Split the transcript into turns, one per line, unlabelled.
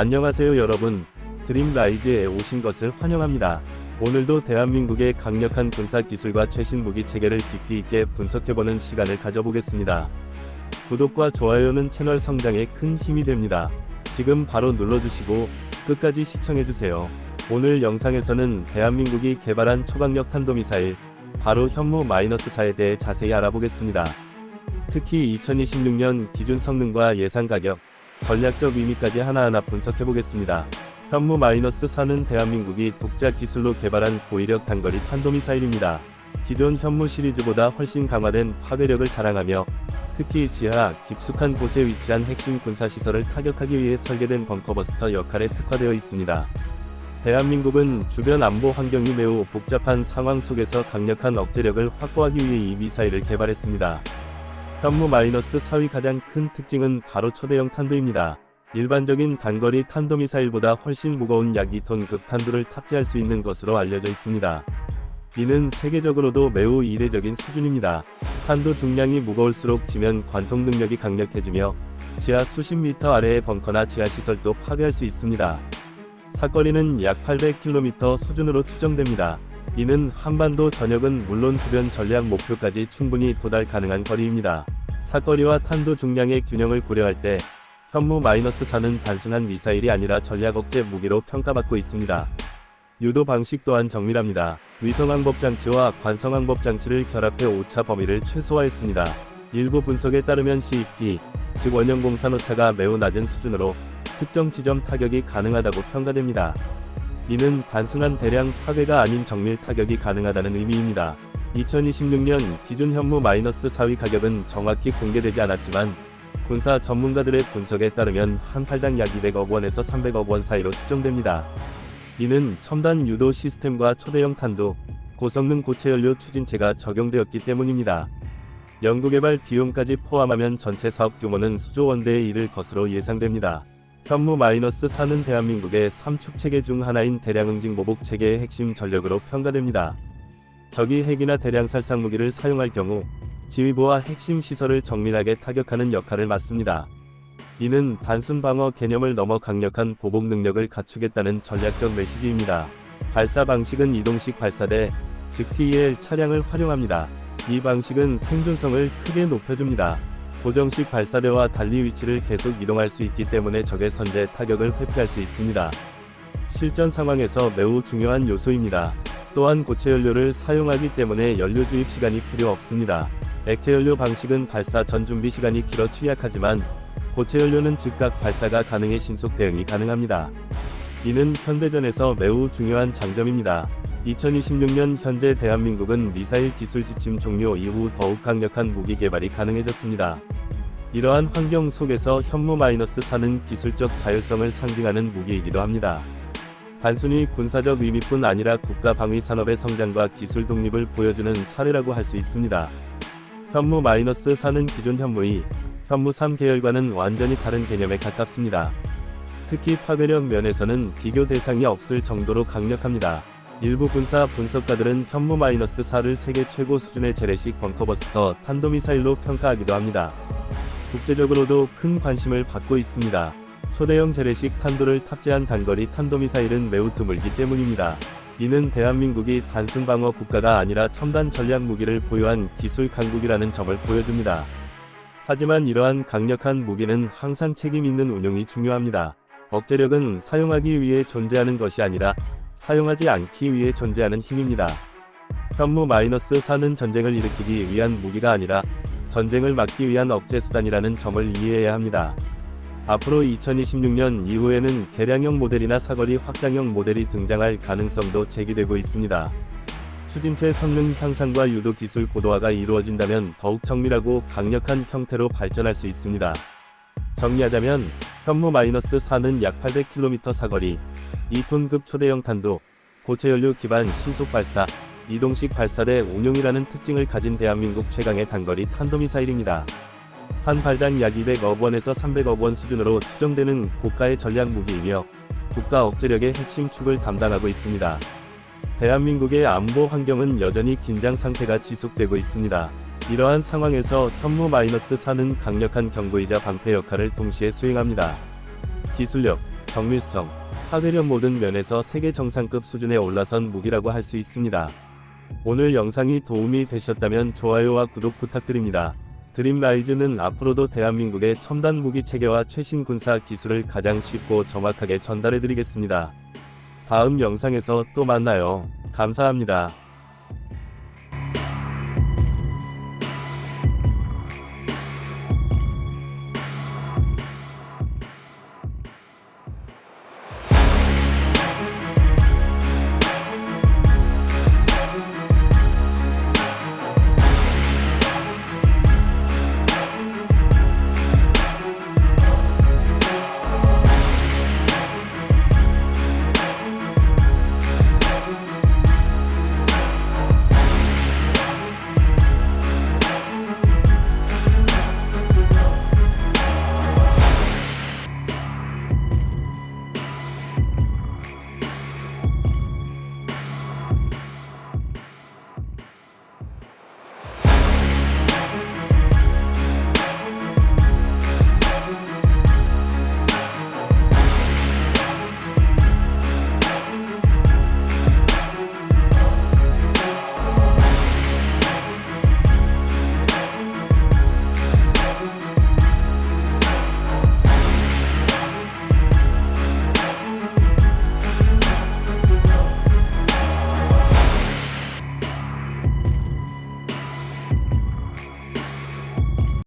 안녕하세요 여러분. 드림라이즈에 오신 것을 환영합니다. 오늘도 대한민국의 강력한 군사 기술과 최신 무기 체계를 깊이 있게 분석해보는 시간을 가져보겠습니다. 구독과 좋아요는 채널 성장에 큰 힘이 됩니다. 지금 바로 눌러주시고 끝까지 시청해주세요. 오늘 영상에서는 대한민국이 개발한 초강력 탄도미사일 바로 현무-4에 대해 자세히 알아보겠습니다. 특히 2026년 기준 성능과 예상 가격, 전략적 의미까지 하나하나 분석해보겠습니다. 현무-4는 대한민국이 독자 기술로 개발한 고위력 단거리 탄도미사일입니다. 기존 현무 시리즈보다 훨씬 강화된 파괴력을 자랑하며 특히 지하, 깊숙한 곳에 위치한 핵심 군사시설을 타격하기 위해 설계된 벙커버스터 역할에 특화되어 있습니다. 대한민국은 주변 안보 환경이 매우 복잡한 상황 속에서 강력한 억제력을 확보하기 위해 이 미사일을 개발했습니다. 현무-4의 가장 큰 특징은 바로 초대형 탄두입니다. 일반적인 단거리 탄도미사일보다 훨씬 무거운 약 2톤급 탄두를 탑재할 수 있는 것으로 알려져 있습니다. 이는 세계적으로도 매우 이례적인 수준입니다. 탄도 중량이 무거울수록 지면 관통 능력이 강력해지며 지하 수십 미터 아래의 벙커나 지하 시설도 파괴할 수 있습니다. 사거리는 약 800km 수준으로 추정됩니다. 이는 한반도 전역은 물론 주변 전략 목표까지 충분히 도달 가능한 거리입니다. 사거리와 탄도 중량의 균형을 고려할 때 현무-4는 단순한 미사일이 아니라 전략 억제 무기로 평가받고 있습니다. 유도 방식 또한 정밀합니다. 위성항법 장치와 관성항법 장치를 결합해 오차 범위를 최소화했습니다. 일부 분석에 따르면 CEP, 즉 원형 공산 오차가 매우 낮은 수준으로 특정 지점 타격이 가능하다고 평가됩니다. 이는 단순한 대량 파괴가 아닌 정밀 타격이 가능하다는 의미입니다. 2026년 기준 현무-4위 가격은 정확히 공개되지 않았지만 군사 전문가들의 분석에 따르면 한 팔당 약 200억 원에서 300억 원 사이로 추정됩니다. 이는 첨단 유도 시스템과 초대형 탄도, 고성능 고체 연료 추진체가 적용되었기 때문입니다. 연구개발 비용까지 포함하면 전체 사업 규모는 수조 원대에 이를 것으로 예상됩니다. 현무-4는 대한민국의 3축 체계 중 하나인 대량 응징 보복 체계의 핵심 전력으로 평가됩니다. 적이 핵이나 대량 살상 무기를 사용할 경우 지휘부와 핵심 시설을 정밀하게 타격하는 역할을 맡습니다. 이는 단순 방어 개념을 넘어 강력한 보복 능력을 갖추겠다는 전략적 메시지입니다. 발사 방식은 이동식 발사대, 즉 TEL 차량을 활용합니다. 이 방식은 생존성을 크게 높여줍니다. 고정식 발사대와 달리 위치를 계속 이동할 수 있기 때문에 적의 선제 타격을 회피할 수 있습니다. 실전 상황에서 매우 중요한 요소입니다. 또한 고체 연료를 사용하기 때문에 연료 주입 시간이 필요 없습니다. 액체 연료 방식은 발사 전 준비 시간이 길어 취약하지만 고체 연료는 즉각 발사가 가능해 신속 대응이 가능합니다. 이는 현대전에서 매우 중요한 장점입니다. 2026년 현재 대한민국은 미사일 기술 지침 종료 이후 더욱 강력한 무기 개발이 가능해졌습니다. 이러한 환경 속에서 현무-4는 기술적 자율성을 상징하는 무기이기도 합니다. 단순히 군사적 의미뿐 아니라 국가 방위 산업의 성장과 기술 독립을 보여주는 사례라고 할 수 있습니다. 현무-4는 기존 현무이, 현무3 계열과는 완전히 다른 개념에 가깝습니다. 특히 파괴력 면에서는 비교 대상이 없을 정도로 강력합니다. 일부 군사 분석가들은 현무-4를 세계 최고 수준의 재래식 벙커버스터 탄도미사일로 평가하기도 합니다. 국제적으로도 큰 관심을 받고 있습니다. 초대형 재래식 탄도를 탑재한 단거리 탄도미사일은 매우 드물기 때문입니다. 이는 대한민국이 단순 방어 국가가 아니라 첨단 전략 무기를 보유한 기술 강국이라는 점을 보여줍니다. 하지만 이러한 강력한 무기는 항상 책임 있는 운용이 중요합니다. 억제력은 사용하기 위해 존재하는 것이 아니라 사용하지 않기 위해 존재하는 힘입니다. 현무-4는 전쟁을 일으키기 위한 무기가 아니라 전쟁을 막기 위한 억제 수단이라는 점을 이해해야 합니다. 앞으로 2026년 이후에는 개량형 모델이나 사거리 확장형 모델이 등장할 가능성도 제기되고 있습니다. 추진체 성능 향상과 유도 기술 고도화가 이루어진다면 더욱 정밀하고 강력한 형태로 발전할 수 있습니다. 정리하자면 현무-4는 약 800km 사거리, 2톤급 초대형 탄도, 고체 연료 기반 신속 발사, 이동식 발사대 운용이라는 특징을 가진 대한민국 최강의 단거리 탄도미사일입니다. 한 발당 약 200억 원에서 300억 원 수준으로 추정되는 고가의 전략 무기이며 국가 억제력의 핵심 축을 담당하고 있습니다. 대한민국의 안보 환경은 여전히 긴장 상태가 지속되고 있습니다. 이러한 상황에서 현무-4는 강력한 경고이자 방패 역할을 동시에 수행합니다. 기술력, 정밀성, 파괴력 모든 면에서 세계 정상급 수준에 올라선 무기라고 할 수 있습니다. 오늘 영상이 도움이 되셨다면 좋아요와 구독 부탁드립니다. 드림라이즈는 앞으로도 대한민국의 첨단 무기 체계와 최신 군사 기술을 가장 쉽고 정확하게 전달해 드리겠습니다. 다음 영상에서 또 만나요. 감사합니다.